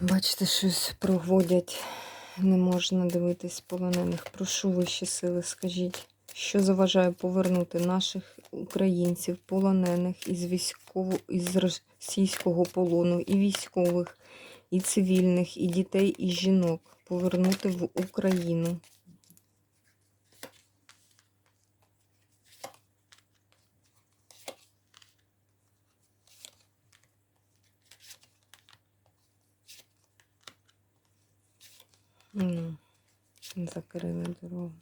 Бачите, щось проводять. Не можна дивитись полонених. Прошу вищі сили, скажіть, що заважає повернути наших українців, полонених із військово із російського полону, і військових, і цивільних, і дітей, і жінок повернути в Україну. Ну, закрили дорогу.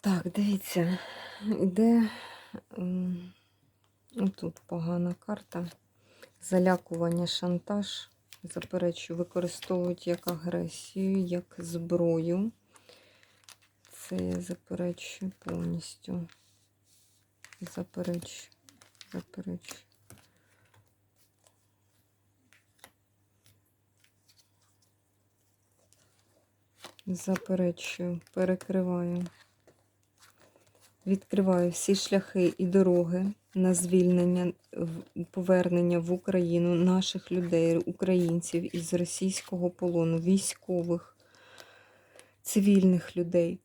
Так, дивіться, іде тут погана карта. Залякування, шантаж. Заперечую, використовують як агресію, як зброю. Це я заперечую повністю. Заперечую, заперечую. Заперечую, перекриваю. Відкриваю всі шляхи і дороги на звільнення, повернення в Україну наших людей, українців із російського полону, військових, цивільних людей.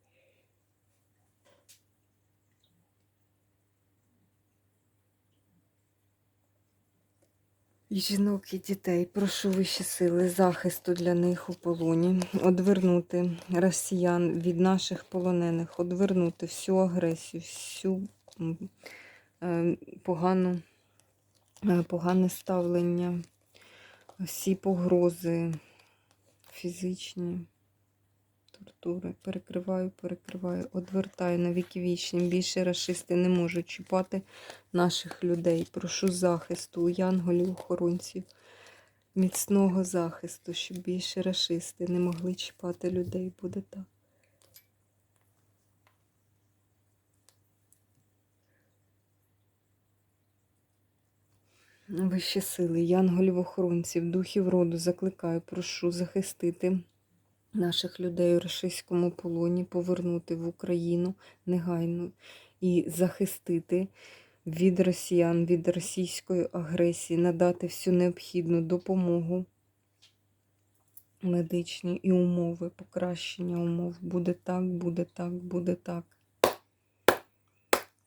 Жінок, і дітей, прошу вищі сили захисту для них у полоні, одвернути росіян від наших полонених, одвернути всю агресію, всю е, погану, е, погане ставлення, всі погрози фізичні, тортури. Перекриваю, перекриваю, одвертаю на віки вічні. Більше расисти не можуть чіпати наших людей. Прошу захисту у янголів, охоронців, міцного захисту, щоб більше расисти не могли чіпати людей. Буде так. Вищі сили, янголів-охоронців, духів роду закликаю, прошу захистити наших людей у рашистському полоні, повернути в Україну негайно і захистити від росіян, від російської агресії, надати всю необхідну допомогу медичні і умови, покращення умов. Буде так, буде так, буде так.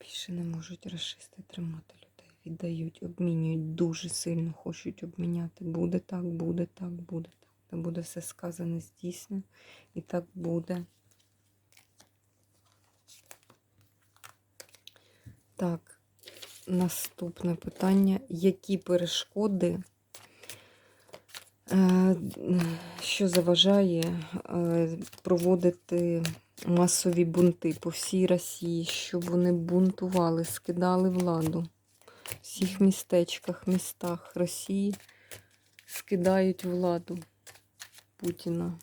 Більше не можуть расисти тримати людей. Віддають, обмінюють, дуже сильно хочуть обміняти. Буде так, буде так, буде так. Та буде все сказане, здійснено. І так буде. Так, наступне питання. Які перешкоди, е, що заважає е, проводити масові бунти по всій Росії, щоб вони бунтували, скидали владу? В всіх містечках, містах Росії скидають владу Путіна.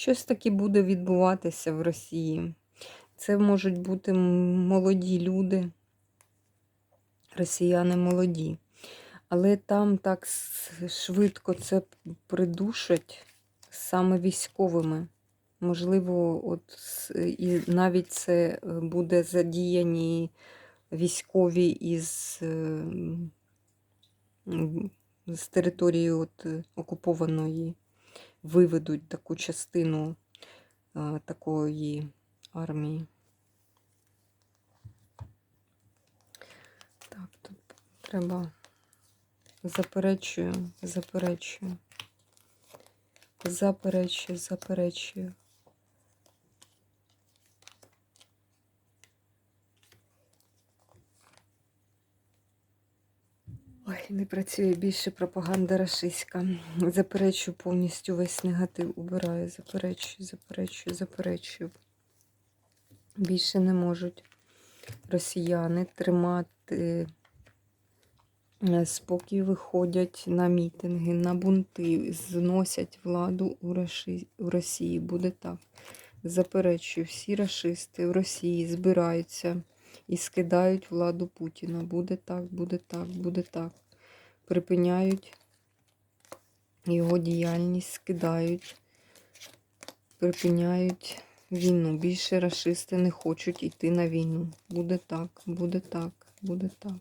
Щось таке буде відбуватися в Росії. Це можуть бути молоді люди, росіяни молоді. Але там так швидко це придушать саме військовими. Можливо, от і навіть це е, буде задіяні військові із е, з території от, е, окупованої виведуть таку частину а, такої армії. Так, тут треба заперечую, заперечую, заперечую, заперечую. Не працює більше пропаганда рашистська. Заперечую повністю весь негатив. Убираю, заперечую, заперечую, заперечую. Більше не можуть росіяни тримати е, спокій виходять на мітинги, на бунти, зносять владу у Раши- у Росії. Буде так. Заперечую, всі рашисти в Росії збираються і скидають владу Путіна. Буде так, буде так, буде так. Припиняють його діяльність, скидають, припиняють війну. Більше рашисти не хочуть йти на війну. Буде так, буде так, буде так.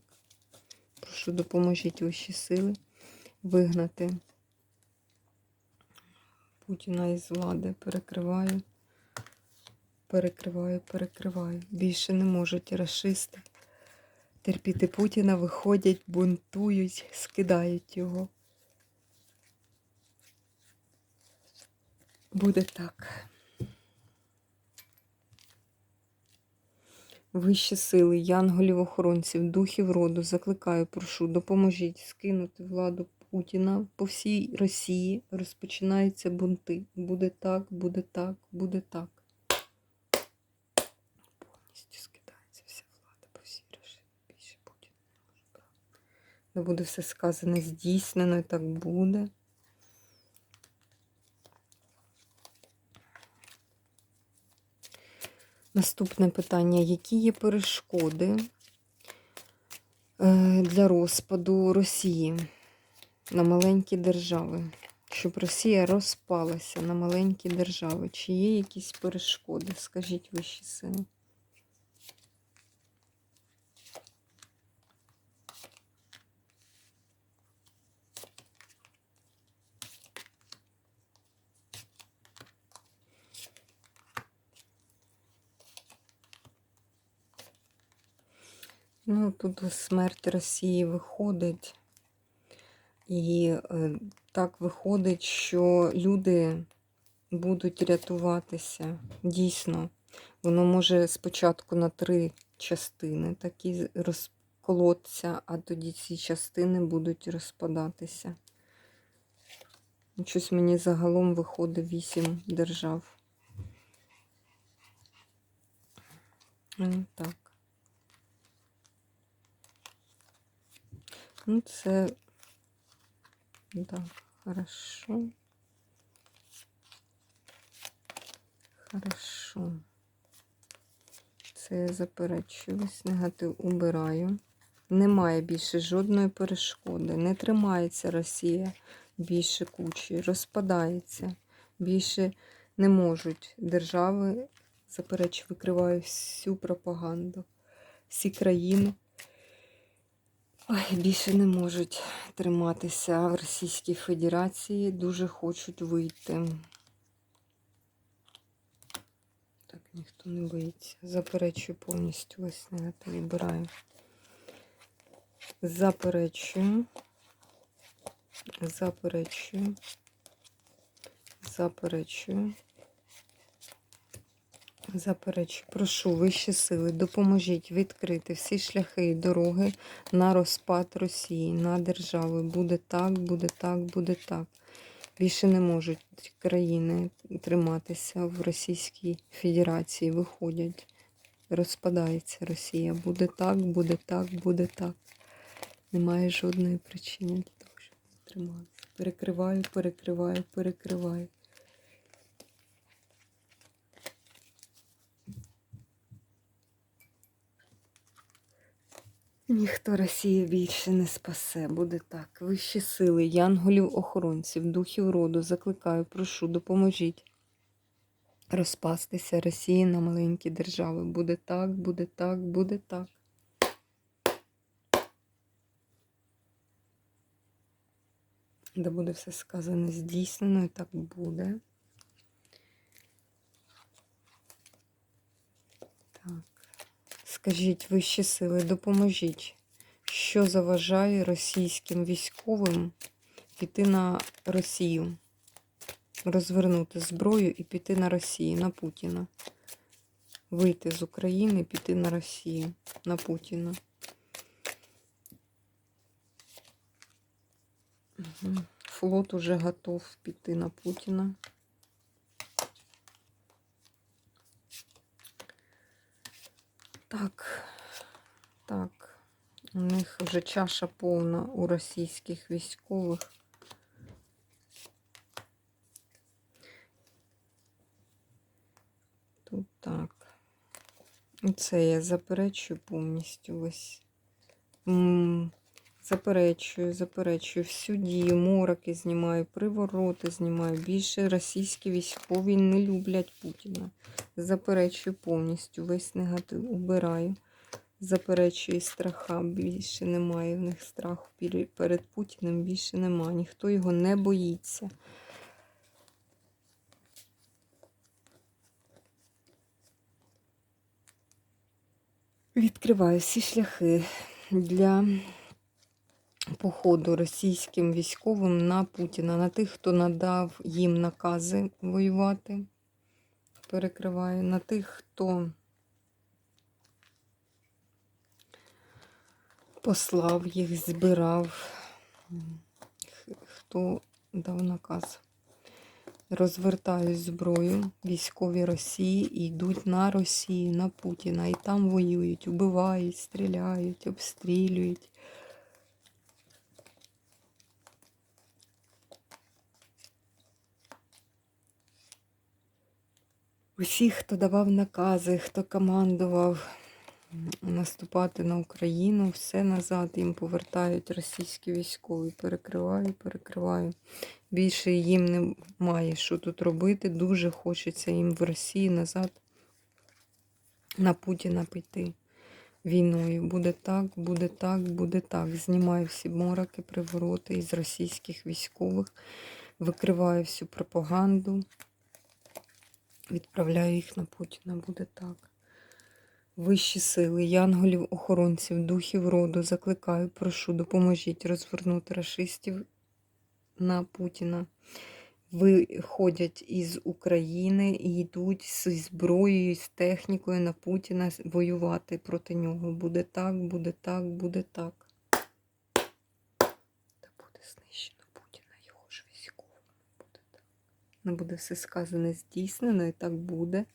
Прошу, допоможіть вищі сили вигнати Путіна із влади. Перекриваю, перекриваю, перекриваю. Більше не можуть рашисти терпіти Путіна, виходять, бунтують, скидають його. Буде так. Вищі сили, янголів, охоронців, духів роду, закликаю, прошу, допоможіть скинути владу Путіна по всій Росії. Розпочинаються бунти. Буде так, буде так, буде так. Повністю скидається вся влада по всій Росії. Більше Путін не може брати. Не буде все сказане, здійснено, і так буде. Наступне питання: які є перешкоди е, для розпаду Росії на маленькі держави? Щоб Росія розпалася на маленькі держави? Чи є якісь перешкоди? Скажіть вищі сили. Ну, тут смерть Росії виходить. І е, так виходить, що люди будуть рятуватися. Дійсно, воно може спочатку на три частини такі розколоться, а тоді ці частини будуть розпадатися. Щось мені загалом виходить вісім держав. Так. Ну, це да, хорошо. Хорошо. Це я заперечую. Весь негатив убираю. Немає більше жодної перешкоди. Не тримається Росія більше кучі, розпадається. Більше не можуть держави, заперечую, викриваю всю пропаганду, всі країни. Ой, більше не можуть триматися в Російській Федерації, дуже хочуть вийти. Так, ніхто не боїться. Заперечую повністю ось негатив вибираю. Заперечую. Заперечую. Заперечую. Заперечую, прошу вищі сили, допоможіть відкрити всі шляхи і дороги на розпад Росії, на держави. Буде так, буде так, буде так. Більше не можуть країни триматися в Російській Федерації, виходять. Розпадається Росія. Буде так, буде так, буде так. Немає жодної причини для того, щоб триматися. Перекриваю, перекриваю, перекриваю. Ніхто Росію більше не спасе, буде так. Вищі сили, янголів, охоронців, духів роду, закликаю, прошу, допоможіть розпастися Росії на маленькі держави. Буде так, буде так, буде так. Де буде все сказане здійснено, і так буде. Так. Скажіть вищі сили, допоможіть, що заважає російським військовим піти на Росію, розвернути зброю і піти на Росію, на Путіна. Вийти з України, піти на Росію, на Путіна. Флот уже готов піти на Путіна. Так, так. У них вже чаша повна у російських військових. Тут так. Це я заперечую повністю ось. Заперечую, заперечую. Всю дію, мороки знімаю, привороти знімаю. Більше російські військові не люблять Путіна. Заперечую повністю. Весь негатив убираю. Заперечую страха. Більше немає в них страху перед Путіним. Більше немає. Ніхто його не боїться. Відкриваю всі шляхи для походу російським військовим на Путіна, на тих, хто надав їм накази воювати. Перекриваю на тих, хто послав їх, збирав, хто дав наказ. Розвертають зброю військові Росії і йдуть на Росію, на Путіна. І там воюють, вбивають, стріляють, обстрілюють. Усіх, хто давав накази, хто командував наступати на Україну, все назад їм повертають російські військові. Перекриваю, перекриваю. Більше їм немає що тут робити. Дуже хочеться їм в Росії назад на Путіна піти війною. Буде так, буде так, буде так. Знімаю всі мороки, привороти із російських військових, викриваю всю пропаганду. Відправляю їх на Путіна, буде так. Вищі сили, янголів, охоронців, духів роду закликаю, прошу, допоможіть розвернути рашистів на Путіна. Виходять із України і йдуть зі зброєю, з технікою на Путіна воювати проти нього. Буде так, буде так, буде так. Та буде знищено Путіна, його ж військовими. Буде так. Не буде все сказане здійснено, і так буде.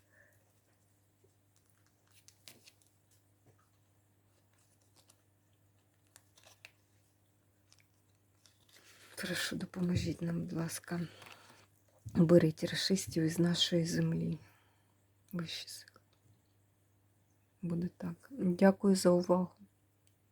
Прошу, допоможіть нам, будь ласка. Беріть расистів із нашої землі. Вищі сили. Буде так. Дякую за увагу.